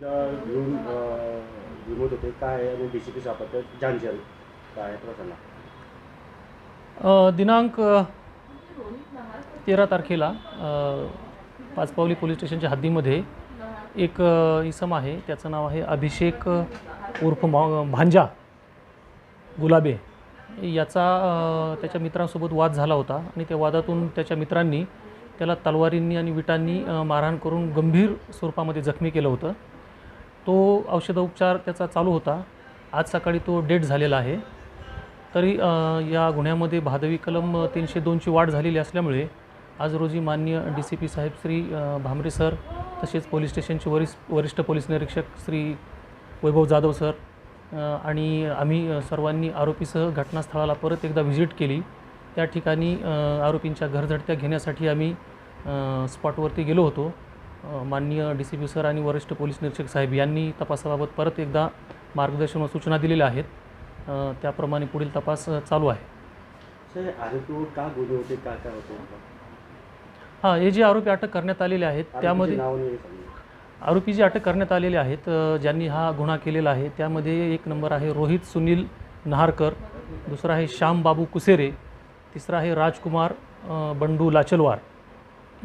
घेऊन रिमोट होते. काय आणि डी सी पी सापडतं जानजन काय आहे? दिनांक तेरा तारखेला पाचपावली पोलीस स्टेशनच्या हद्दीमध्ये एक इसम आहे. त्याचं नाव आहे अभिषेक उर्फ भांजा गुलाबे. याचा त्याच्या मित्रांसोबत वाद झाला होता. आणि त्या वादातून त्याच्या मित्रांनी त्याला तलवारींनी आणि विटांनी मारहाण करून गंभीर स्वरूपामध्ये जखमी केलं होतं. तो औषधोपचार त्याचा चालू होता. आज सकाळी तो डेट झालेला आहे. तरी या गुन्ह्यामध्ये भादवी कलम तीनशे दोनची वाढ झालेली असल्यामुळे आज रोजी माननीय डी सी पी साहेब श्री भामरे सर तसेच पोलीस स्टेशनचे वरिष्ठ वरिष्ठ पोलीस निरीक्षक श्री वैभव जाधव सर आणि आम्ही सर्वांनी आरोपीसह घटनास्थळाला परत एकदा व्हिजिट केली. त्या ठिकाणी आरोपींच्या घरझडत्या घेण्यासाठी आम्ही स्पॉटवरती गेलो होतो. माननीय डी सी पी सर आणि वरिष्ठ पोलीस निरीक्षक साहेब यांनी तपासाबाबत परत एकदा मार्गदर्शन व सूचना दिलेल्या आहेत. त्याप्रमाणे पुढील तपास चालू आहे. सर आरोपीवर का गुन्हे होते? काय काय होते हां हे जे आरोपी अटक करण्यात आलेले आहेत त्यामध्ये. आरोपी जे अटक करण्यात आलेले आहेत ज्यांनी हा गुन्हा केलेला आहे त्यामध्ये एक नंबर आहे रोहित सुनील नहारकर दुसरा आहे श्याम बाबू कुसेरे तिसरा आहे राजकुमार बंडू लाचलवार.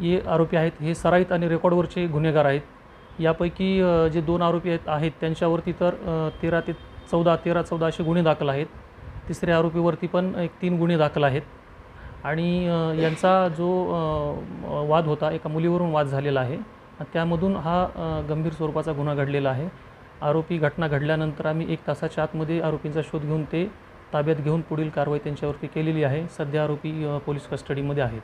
हे आरोपी आहेत हे सराईत आणि रेकॉर्डवरचे गुन्हेगार आहेत. यापैकी जे दोन आरोपी आहेत आहेत त्यांच्यावरती तर तेरा ते चौदा तेरा चौदा असे गुन्हे दाखल आहेत. तिसऱ्या आरोपीवरती पण एक तीन गुन्हे दाखल आहेत. आणि यांचा जो वाद होता एका मुलीवरून वाद झालेला आहे. त्यामधून हा गंभीर स्वरूपाचा गुन्हा घडलेला आहे. आरोपी घटना घडल्यानंतर आम्ही एक तासाच्या आतमध्ये आरोपींचा शोध घेऊन ते ताब्यात घेऊन पुढील कारवाई त्यांच्यावरती केलेली आहे. सध्या आरोपी पोलीस कस्टडीमध्ये आहेत.